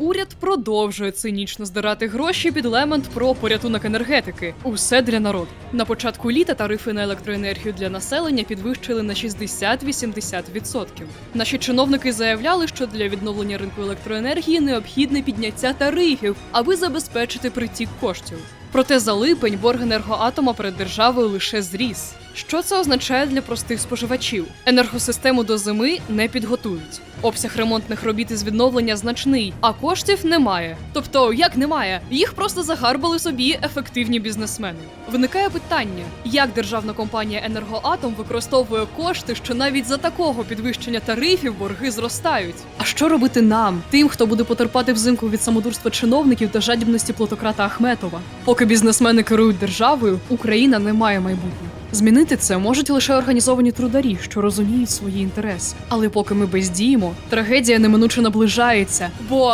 уряд продовжує цинічно здирати гроші під лемент про порятунок енергетики. Усе для народу. На початку літа тарифи на електроенергію для населення підвищили на 60-80%. Наші чиновники заявляли, що для відновлення ринку електроенергії необхідне підняття тарифів, аби забезпечити притік коштів. Проте за липень борг енергоатома перед державою лише зріс. Що це означає для простих споживачів? Енергосистему до зими не підготують. Обсяг ремонтних робіт із відновлення значний, а коштів немає. Тобто, як немає, їх просто загарбали собі ефективні бізнесмени. Виникає питання, як державна компанія Енергоатом використовує кошти, що навіть за такого підвищення тарифів борги зростають. А що робити нам, тим, хто буде потерпати взимку від самодурства чиновників та жадібності плутократа Ахметова? Поки бізнесмени керують державою, Україна не має майбутнього. Змінити це можуть лише організовані трударі, що розуміють свої інтереси. Але поки ми бездіємо, трагедія неминуче наближається, бо